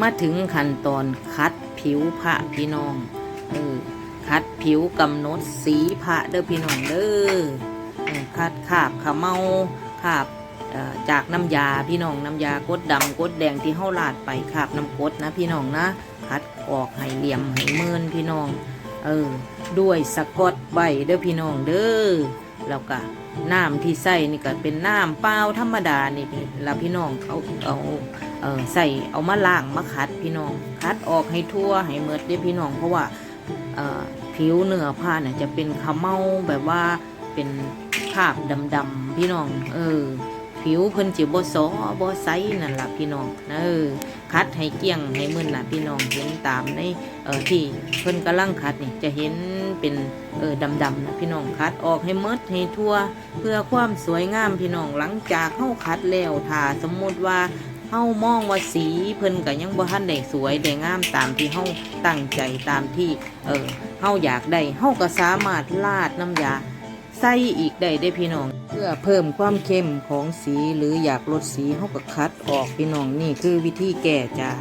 มาถึงขั้นตอนคัดผิวพระพี่น้องเออคัดผิวกำหนดสีพระเด้อพี่น้องเด้อคัดขาบขะเมาขาบจากน้ำยาพี่น้องน้ำยากดดำกดแดงที่เฮาลาดไปขาบน้ำกดนะพี่น้องนะคัดออกให้เหลี่ยมให้เมินพี่น้อง เออ ด้วยสกอตใบเด้อพี่น้องเด้อแล้วก็น้ำที่ใส่นี่ก็เป็นน้ำเปล่าธรรมดานี่พี่แล้วพี่น้องเขาเอา เออใส่เอามาล้างมาคัดพี่น้อง คัดออกให้ทั่วให้เมิดเด้พี่น้อง เพราะว่าผิวเนื้อผ้าเนี่ยจะเป็นขมเมาแบบว่าเป็นคราบดำๆพี่น้อง เออ ผิวเพิ่นจิบ่ซอบ่ใสนั่นล่ะพี่น้องเออคัดให้เกี้ยงให้มึนน่ะพี่น้องเห็นตามในเออที่เพิ่นกำลังคัดนี่จะเห็นเป็นเออดำๆนะพี่น้องคัดออกให้หมดให้ทั่ว เพื่อความสวยงามพี่น้องหลังจากเฮาคัดแล้วถ้าสมมุติว่า เฮามองว่าสีเพิ่นก็ยังบ่ทันได้สวยได้งามตามที่เฮาตั้งใจตามที่เออเฮาอยากได้เฮาก็สามารถลาดน้ำยาใส่อีกได้ได้พี่น้อง เพื่อเพิ่มความเข้มของสีหรืออยากลดสีเฮาก็คัดออกพี่น้องนี่คือวิธีแก้จ้า